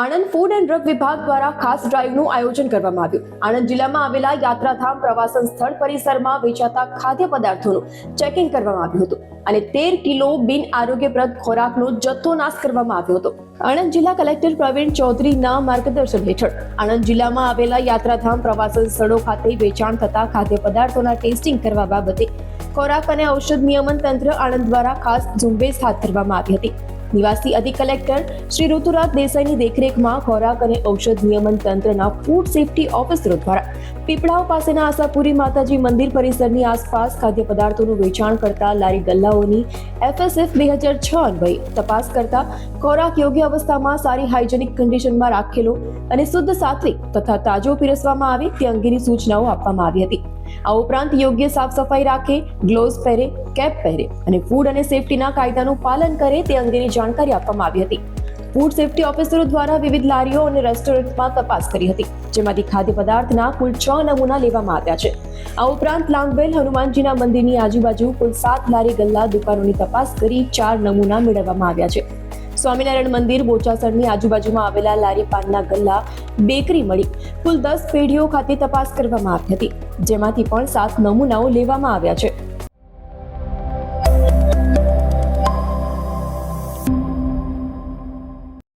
Anand food and drug વિભાગ દ્વારા ખાસ ડ્રાઈવનું આયોજન કરવામાં આવ્યું. આણંદ જિલ્લામાં આવેલા યાત્રાધામ પ્રવાસન સ્થળ પરિસરમાં વેચાતા ખાદ્ય પદાર્થોનું ચેકિંગ કરવામાં આવ્યું હતું અને તેર કિલો બિન આરોગ્યપ્રદ ખોરાકનો જથ્થો નાશ કરવામાં આવ્યો હતો. આણંદ જિલ્લા કલેક્ટર પ્રવીણ ચૌધરીના માર્ગદર્શન હેઠળ આણંદ જિલ્લામાં આવેલા યાત્રાધામ પ્રવાસન સ્થળો ખાતે વેચાણ થતા ખાદ્ય પદાર્થોના ટેસ્ટિંગ કરવા બાબતે ખોરાક અને ઔષધ નિયમન તંત્ર આણંદ દ્વારા ખાસ ઝુંબેશ હાથ ધરવામાં આવી હતી. નિવાસી અધિક કલેક્ટર શ્રી ઋતુરાજ દેસાઈની દેખરેખમાં ખોરાક અને ઔષધ નિયમન તંત્રના ફૂડ સેફટી ઓફિસરો દ્વારા પીપળાઓ પાસેના આશાપુરી માતાજી મંદિર પરિસરની આસપાસ ખાદ્ય પદાર્થોનું વેચાણ કરતા લારી ગલ્લાઓની એફએસએફ બે હજાર છ અન્વયે તપાસ કરતા ખોરાક યોગ્ય અવસ્થામાં સારી હાઇજેનિક કન્ડિશનમાં રાખેલો અને શુદ્ધ સાત્વિક તથા તાજો પીરસવામાં આવે તે અંગેની સૂચનાઓ આપવામાં આવી હતી. આ ઉપરાંત યોગ્ય સાફ સફાઈ રાખે, ગ્લોવ્સ પહેરે કેપ પહેરે અને ફૂડ અને સેફટીના કાયદાનું પાલન કરે તે અંગેની જાણકારી આપવામાં આવી હતી. ફૂડ સેફટી ઓફિસરો દ્વારા વિવિધ લારીઓ અને રેસ્ટોરન્ટમાં તપાસ કરી હતી, જેમાંથી ખાદ્ય પદાર્થના કુલ છ નમૂના લેવામાં આવ્યા છે. આ ઉપરાંત લાંગબેલ હનુમાનજીના મંદિરની આજુબાજુ કુલ સાત લારી ગલ્લા દુકાનોની તપાસ કરી ચાર નમૂના મેળવવામાં આવ્યા છે. સ્વામિનારાયણ મંદિર બોચાસણની આજુબાજુમાં આવેલા લારી પાનના ગલ્લા બેકરી મળી કુલ દસ પેઢીઓ ખાતે તપાસ કરવામાં આવી હતી, જેમાંથી પણ સાત નમૂનાઓ લેવામાં આવ્યા છે.